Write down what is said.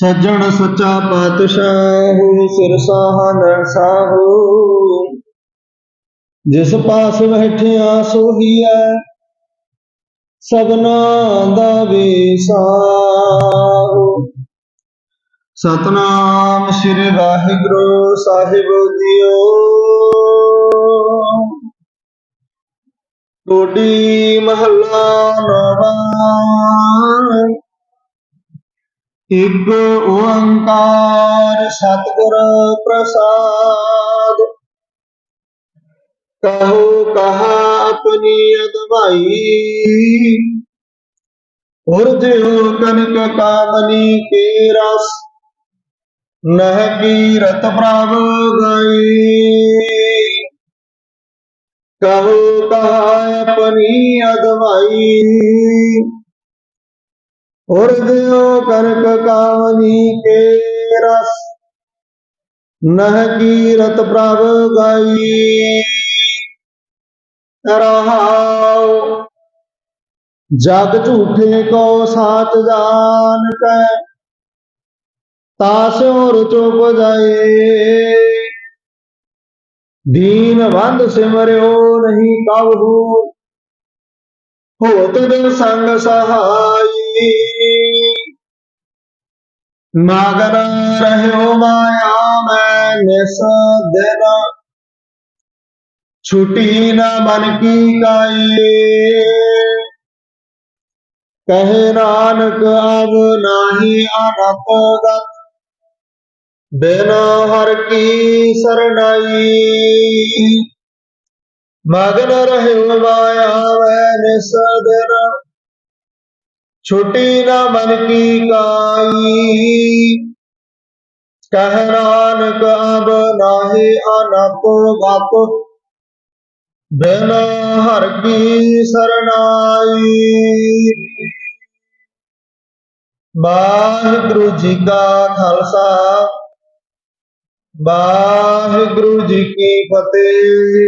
ਸੱਜਣ ਸੱਚਾ ਪਾਤਸ਼ਾਹ ਸਿਰ ਸਾਹਨ ਸਾਹੂ। ਜਿਸ ਪਾਸ ਬੈਠਿਆ ਸੋਹੀਐ ਸਭਨਾ ਦਾ ਵਿਸਾਹੂ ਸਤਨਾਮ ਸ੍ਰੀ ਵਾਹਿਗੁਰੂ ਸਾਹਿਬ ਜੀਓ। ਟੋਡੀ ਮਹੱਲਾ ਨਵਾਂ ਇਕ ਓੰਕਾਰ ਸਤਿਗੁਰ ਪ੍ਰਸਾਦ। ਕਹੋ ਕਹਾ ਆਪਣੀ ਅਦਵਾਈ ਉਰਜਿਓ ਕਨਕ ਕਾਮਨੀ ਕੇ ਰਸ। ਨਹ ਕੀਰਤ ਪ੍ਰਭ ਗਈ। ਕਹੋ ਕਹਾ ਆਪਣੀ ਅਦਵਾਈ ਉਰਦਿਓ ਕਰਕ ਕਾਮਨੀ ਕੇ ਰਸ, ਨਹ ਕੀਰਤ ਪ੍ਰਭ ਗਈ। ਰਹਾਉ, ਜਗ ਝੂਠੇ ਕੋ ਸਾਚ ਜਾਣ ਕੈ ਤਾਸਿਉ ਚੁਪ ਜਾਏ। ਦੀਨ ਬੰਦ ਸਿਮਰਿਓ ਨਹੀਂ ਕਬਹੂ ਹੋਤ ਦਿਨ ਸੰਗ ਸਹਾਈ। ਮਗਰ ਰਹਿਓ ਮਾਇਆ, ਮੈਂ ਨਿਸ ਦਿਨ। ਛੁਟੀ ਨਾ ਮਨ ਕੀ ਕਾਈ ਕਹੇ ਨਾਨਕ, ਅਬ ਨਾਹੀ ਅਨਪ ਗਤ ਬਿਨ ਹਰ ਕੀ ਸਰਣਾਈ ਮਗਨ ਰਹਿਓ ਮਾਇਆ, ਮੈਂ ਨਿਸ ਦਿਨ। ਛੁਟੀ ਨਾ ਮਨ ਕੀ ਕਾਈ। ਕਹਿ ਨਾਨਕ ਅਬ ਨਾਹੀ ਅਨਪ ਗਪ। ਬਿਨ ਹਰ ਕੀ ਸਰਨਾਈ। ਵਾਹਿਗੁਰੂ ਜੀ ਕਾ ਖਾਲਸਾ। ਵਾਹਿਗੁਰੂ ਜੀ ਕੀ ਫਤਿਹ।